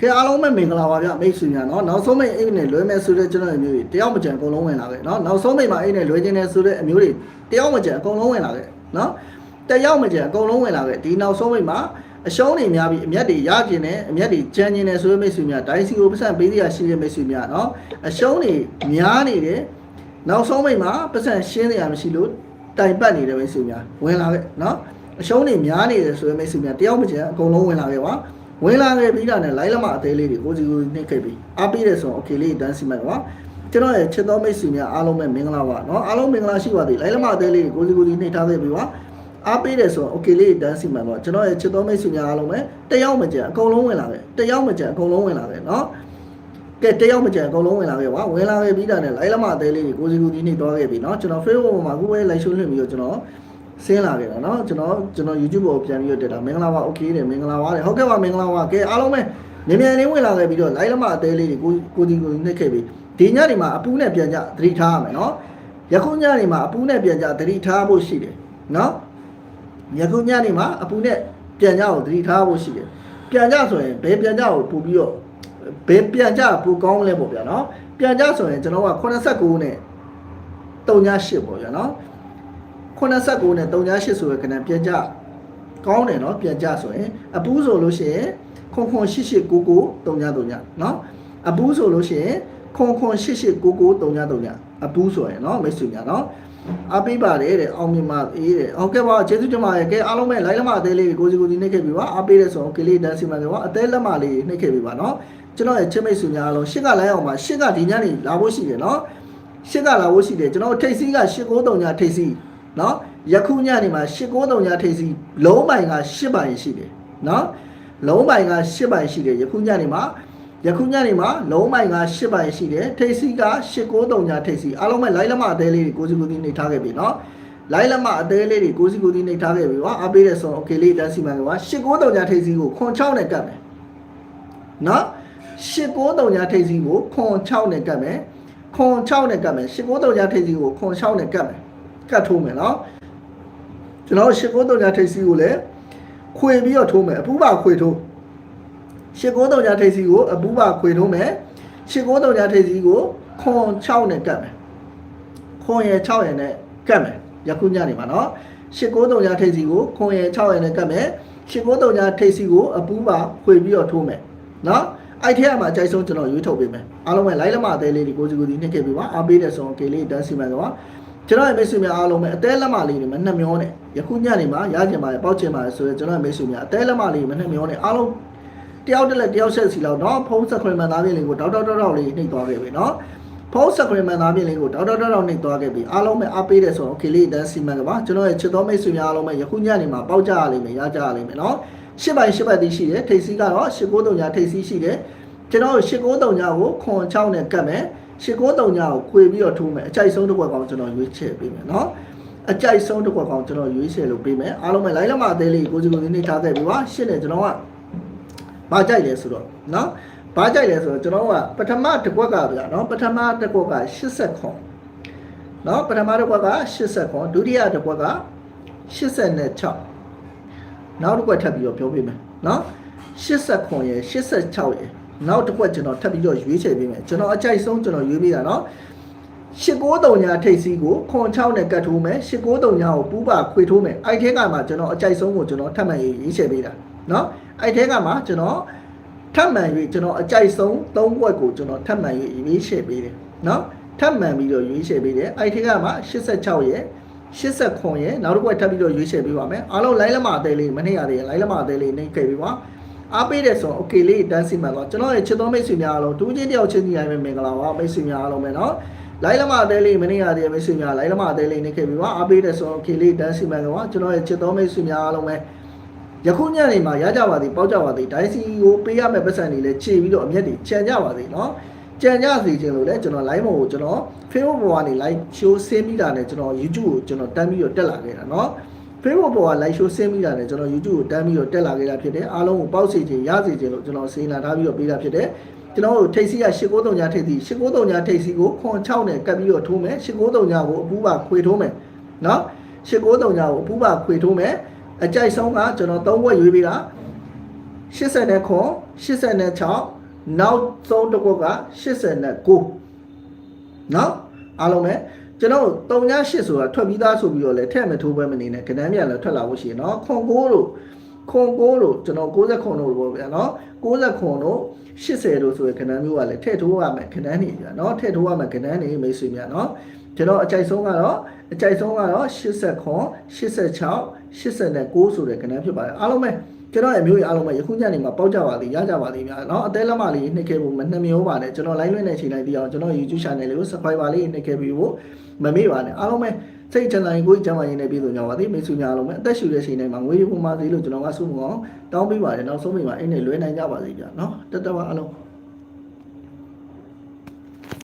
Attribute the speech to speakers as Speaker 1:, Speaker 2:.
Speaker 1: ခင်အားလုံးပဲမင်္ဂလာပါဗျမိတ်ဆွေများနော်နောက်ဆုံးမိတ်အိတ်နဲ့လွဲမဲ့ဆိုတဲ့ကျွန်တော်အမျိုးတွေတယောက်မကြံအကုန်လုံးဝင်လာခဲ့နော်နောက်ဆုံးမိတ်မှာအိတ်နဲ့လွဲခြင်းနဲ့ဆိုတဲ့အမျိုးတွေတယောက်မကြံအကုန်လုံးဝင်လာခဲ့နော်တယောက်မကြံအကုန်လုံးဝင်လာခဲ့ဒီနောက်ဆုံးမိတ်မှာအရှုံးတွေများပြီးအမျက်တွေရကျင်တယ်အမျက်တွေကြမ်းကျင်တယ်ဆိုတဲ့မိတ်ဆွေများဒိုင်းစီကိုပတ်စံပေးရရှိတဲ့မိတ်ဆွေများနော်အရှုံးတွေများနေတယ်နောက်ဆုံးမိတ်မှာပတ်စံရှင်းနေရမရှိလို့တိုင်ပတ်နေတဲ့မိတ်ဆွေများဝင်လာခဲ့နော်အရှုံးတွေများနေတယ်ဆိုတဲ့မိတ်ဆွေများတယောက်မကြံအကုန်လုံးဝင်လာခဲ့ပါ ဝင်လာခဲ့ပြီးတာနဲ့လိုင်းလမအသေးလေးတွေကိုစီကိုနှိပ်ခဲ့ပြီးအားပေးတယ်ဆိုတော့ okay လေးတန်းစီမယ်ကွာကျွန်တော်ရဲ့ချစ်တော်မိတ်ဆွေများအားလုံးပဲမင်္ဂလာပါเนาะအားလုံးမင်္ဂလာရှိပါသေးလိုင်းလမအသေးလေးတွေကိုစီကိုနှိပ်ထားခဲ့ပြီးကွာအားပေးတယ်ဆိုတော့ okay လေးတန်းစီမယ်ကွာကျွန်တော်ရဲ့ချစ်တော်မိတ်ဆွေများအားလုံးပဲတယောက်မကြံအကုန်လုံးဝင်လာခဲ့တယောက်မကြံအကုန်လုံးဝင်လာခဲ့เนาะကဲတယောက်မကြံအကုန်လုံးဝင်လာခဲ့ကွာဝင်လာခဲ့ပြီးတာနဲ့လိုင်းလမအသေးလေးတွေကိုစီကိုနှိပ်သွားခဲ့ပြီးเนาะကျွန်တော် Facebook ပေါ်မှာအခုပဲ live show လွှင့်ပြီးတော့ကျွန်တော် ဆင်းလာခဲ့တာเนาะကျွန်တော်ကျွန်တော် YouTube ပေါ်ပြန်ပြီးတော့တက်တာမင်္ဂလာပါ okay တယ်မင်္ဂလာပါတယ်ဟုတ်ကဲ့ပါမင်္ဂလာပါကဲအားလုံးပဲမြန်မြန်လေးဝင်လာခဲ့ပြီးတော့ live လမအသေးလေးတွေကိုကိုဒီကိုနှိပ်ခဲ့ပြီးဒီညနေမှာအပူနဲ့ပြန်ကြသတိထားရမယ်เนาะယခုညနေမှာအပူနဲ့ပြန်ကြသတိထားဖို့ရှိတယ်เนาะယခုညနေမှာအပူနဲ့ပြန်ကြကိုသတိထားဖို့ရှိတယ်ပြန်ကြဆိုရင်ဘယ်ပြန်ကြကိုပို့ပြီးတော့ဘယ်ပြန်ကြပိုကောင်းလဲပေါ့ဗျာเนาะပြန်ကြဆိုရင်ကျွန်တော်က89နဲ့38ပေါ့ဗျာเนาะ 89နဲ့38ဆိုရယ်ခဏပြန်ကြကောင်းတယ်เนาะပြန်ကြဆိုရင်အပူးဆိုလို့ရှိရင်ခွန်ခွန်8899 3939เนาะအပူးဆိုလို့ရှိရင်ခွန်ခွန်8899 3939အပူးဆိုရင်เนาะမိတ်ဆွေများเนาะအပိပါတယ်တဲ့အောင်မြင်ပါအေးတဲ့ဟုတ်ကဲ့ပါကျေးဇူးတင်ပါတယ်ကဲအားလုံးပဲလိုက်လက်မအသေးလေးကိုစီကိုစီနှိပ်ခဲ့ပြီပါအပိတဲ့ဆိုတော့ကလေးတန်းစီမှာကပါအသေးလက်မလေးနှိပ်ခဲ့ပြီပါเนาะကျွန်တော်ရဲ့ချစ်မိတ်ဆွေများအားလုံးရှစ်ကလိုင်းအောင်ပါရှစ်ကဒီညနေလာဖို့ရှိတယ်เนาะရှစ်ကလာဖို့ရှိတယ်ကျွန်တော်ထိတ်စီးက893ညထိတ်စီး เนาะယခုညနေမှာ893ညထိတ်စီးလုံးပိုင်က8ပိုင်ရှိတယ်เนาะလုံးပိုင်က8ပိုင်ရှိတယ်ယခုညနေမှာယခုညနေမှာလုံးပိုင်က8ပိုင်ရှိတယ်ထိတ်စီးက893ညထိတ်စီးအားလုံးပဲလိုက်လက်မအသေးလေးတွေကိုစီကိုစီနေထားခဲ့ပြီเนาะလိုက်လက်မအသေးလေးတွေကိုစီကိုစီနေထားခဲ့ပြီကွာအားပေးတဲ့ဆိုတော့ okay လေးတန်းစီမှန်ကွာ893ညထိတ်စီးကိုခွန်6နဲ့ကတ်မယ်เนาะ893ညထိတ်စီးကိုခွန်6နဲ့ကတ်မယ်ခွန်6နဲ့ကတ်မယ်893ညထိတ်စီးကိုခွန်6နဲ့ကတ်မယ် ကတ်ထိုးမယ်နော်ကျွန်တော်ရှစ်ကုန်းတုံညာထိပ်စီးကိုလည်းခွေပြီးတော့ထိုးမယ်အပူပါခွေထိုးရှစ်ကုန်းတုံညာထိပ်စီးကိုအပူပါခွေထိုးမယ်ရှစ်ကုန်းတုံညာထိပ်စီးကိုခွန်6နဲ့ကတ်မယ်ခွန်ရယ်6ရယ်နဲ့ကတ်မယ်ယခုညနေမှာနော်ရှစ်ကုန်းတုံညာထိပ်စီးကိုခွန်ရယ်6ရယ်နဲ့ကတ်မယ်ရှစ်ကုန်းတုံညာထိပ်စီးကိုအပူပါခွေပြီးတော့ထိုးမယ်နော်အဲ့ထဲမှာအကြိုက်ဆုံးကျွန်တော်ရွေးထုတ်ပေးမယ်အားလုံးပဲ లై လမအသေးလေးဒီကိုစီကိုစီနှိမ့်ခဲ့ပြီးပါအားပေးတဲ့ဆုံး OK လေးတန်းစီမံကပါ ကျွန်တော်ရဲ့မိတ်ဆွေများအားလုံးပဲအသေးလက်မလေးတွေမနှမျောနဲ့ယခုညနေမှာရကြင်ပါတယ်ပေါက်ချင်ပါတယ်ဆိုတော့ကျွန်တော်ရဲ့မိတ်ဆွေများအသေးလက်မလေးတွေမနှမျောနဲ့အားလုံးတယောက်တက်လက်တယောက်ဆက်စီလောက်နော်ဖုန်းဆက်ခွင့်မှန်သားပြင်လေးကိုတောက်တောက်တောက်တောက်လေးနှိပ်သွားခဲ့ပြီနော်ဖုန်းဆက်ခွင့်မှန်သားပြင်လေးကိုတောက်တောက်တောက်တောက်နှိပ်သွားခဲ့ပြီအားလုံးပဲအားပေးတယ်ဆိုတော့ okay လေးတန်းစီမံကပါကျွန်တော်ရဲ့ချစ်တော်မိတ်ဆွေများအားလုံးပဲယခုညနေမှာပေါက်ကြရလိမ့်မယ်ရကြရလိမ့်မယ်နော်၈ပိုင်၈ပတ်တိရှိတယ်ထိပ်စီးကတော့၈၉၃ညထိပ်စီးရှိတယ်ကျွန်တော်၈၉၃ညကိုခွန်6နဲ့ကတ်မယ် ရှစ်ကိုးတုံညာကိုခွေပြီးတော့ထိုးမယ်အကြိုက်ဆုံးတစ်ခွက်ကောင်ကျွန်တော်ရွေးချယ်ပေးမယ်နော်အကြိုက်ဆုံးတစ်ခွက်ကောင်ကျွန်တော်ရွေးချယ်လို့ပေးမယ်အားလုံးပဲလိုင်းလမအသေးလေးကိုစီကိုစီနေထားခဲ့ပြီပါရှစ်နဲ့ကျွန်တော်ကမကြိုက်လဲဆိုတော့နော်ဘာကြိုက်လဲဆိုတော့ကျွန်တော်ကပထမတစ်ခွက်ကဗျာနော်ပထမတစ်ခွက်က80ခွန်နော်ပထမတစ်ခွက်က80ခွန်ဒုတိယတစ်ခွက်က86နောက်တစ်ခွက်ထပ်ပြီးတော့ပြောပေးမယ်နော်80ခွန်ရယ်86ရယ် နောက်တစ်ခွက်ကျွန်တော်ထပ်ပြီးတော့ရွေးချယ်ပေးမယ်ကျွန်တော်အကြိုက်ဆုံးကျွန်တော်ရွေးပေးတာနော်893ညာထိတ်စီးကိုခွန်6နဲ့ကတ်ထိုးမယ်893ညာကိုပူးပါခွေထိုးမယ်အဲ့ထဲကမှကျွန်တော်အကြိုက်ဆုံးကိုကျွန်တော်ထပ်မံရွေးချယ်ပေးတာနော်အဲ့ထဲကမှကျွန်တော်ထပ်မံ၍ကျွန်တော်အကြိုက်ဆုံး3ခွက်ကိုကျွန်တော်ထပ်မံ၍ရွေးချယ်ပေးတယ်နော်ထပ်မံပြီးတော့ရွေးချယ်ပေးတယ်အဲ့ထဲကမှ86ရဲ့89ရဲ့နောက်တစ်ခွက်ထပ်ပြီးတော့ရွေးချယ်ပေးပါမယ်အားလုံးလိုင်းလမအသေးလေးမနှိပ်ရသေးရင်လိုင်းလမအသေးလေးနှိပ်ခဲ့ပြီးပါ အားပေးတယ်ဆိုတော့ okay လေးတန်းစီမှန်တော့ကျွန်တော်ရဲ့ချစ်တော်မိတ်ဆွေများအားလုံးတူးချင်းတယောက်ချင်းကြီးရမယ်မင်္ဂလာပါမိတ်ဆွေများအားလုံးပဲเนาะ လိုက်လမအသေးလေးမနေ့ကတည်းကမိတ်ဆွေများလိုက်လမအသေးလေးနေခဲ့ပြီပါအားပေးတဲ့ဆိုတော့ခေလေးတန်းစီမံကပါကျွန်တော်ရဲ့ချစ်တော်မိတ်ဆွေများအားလုံးပဲယခုညနေမှာရကြပါသည်ပေါက်ကြပါသည်ဒိုင်းစီကိုပေးရမယ့်ပတ်စံတွေလည်းခြေပြီးတော့အမျက်တွေခြံကြပါသည်เนาะကြံကြစီခြင်းလို့လည်းကျွန်တော် live မို့ကိုကျွန်တော် Facebook ပေါ်ကနေ live show ဆင်းပြီးတာနဲ့ကျွန်တော် YouTube ကိုကျွန်တော်တန်းပြီးတော့တက်လာခဲ့တာเนาะ Facebook ပေါ်က live show ဆင်းပြီးတာနဲ့ကျွန်တော် YouTube ကိုတန်းပြီးတော့တက်လာခဲ့တာဖြစ်တယ်အားလုံးကိုပေါက်စီခြင်းရစီခြင်းလို့ကျွန်တော်စီလာထားပြီးတော့ပေးတာဖြစ်တယ်ကျွန်တော်တို့ထိတ်စီက893ညထိတ်စီ893ညထိတ်စီကို96နဲ့ကပ်ပြီးတော့ထိုးမယ်893ညကိုအပူပါခွေထိုးမယ်နော်893ညကိုအပူပါခွေထိုးမယ်အကြိုက်ဆုံးကကျွန်တော်3ဘွက်ရွေးပေးတာ80နဲ့ခွန်80နဲ့6နောက်ဆုံးတစ်ခုက89နော်အားလုံးပဲ ကျွန်တော်တို့38ဆိုတာထွက်ပြီးသားဆိုပြီးတော့လဲထည့်မထိုးပွဲမနေနဲ့ကဏ္ဍမြန်လည်းထွက်လာဖို့ရှိရနော်ခွန်9လို့ခွန်9လို့ကျွန်တော်60ခွန်လို့ပြောပြနော်60ခွန်လို့80လို့ဆိုရယ်ကဏ္ဍမျိုးကလည်းထည့်ထိုးရမယ်ကဏ္ဍနေပြနော်ထည့်ထိုးရမယ်ကဏ္ဍနေမိတ်ဆွေများနော်ကျွန်တော်အကြိုက်ဆုံးကတော့အကြိုက်ဆုံးကတော့80ခွန်86 89ဆိုတဲ့ကဏ္ဍဖြစ်ပါတယ်အားလုံးပဲ ကျွန်တော်ရဲ့မျိုးရအားလုံးပဲယခုညနေမှာပေါက်ကြပါသေးရကြပါသေးဗျာနော်အသေးလက်မလေးနှိပ်ခဲ့ဖို့မနှမျောပါနဲ့ကျွန်တော် live လွှင့်နေချိန်တိုင်းဒီအောင်ကျွန်တော် YouTube channel လေးကို subscribe ပါလေးနှိပ်ခဲ့ပြီးဖို့မမေ့ပါနဲ့အားလုံးပဲစိတ်ချမ်းသာရင်ကိုယ်ကြမ်းပါရင်လည်းပြည်သူများပါသည်မိတ်ဆွေများအားလုံးပဲအသက်ရှူတဲ့ချိန်တိုင်းမှာငွေရဖို့မသေးလို့ကျွန်တော်ကဆုမအောင်တောင်းပေးပါတယ်နောက်ဆုံးမိမှာအင်းနဲ့လွဲနိုင်ကြပါစေဗျာနော်တတဝအားလုံး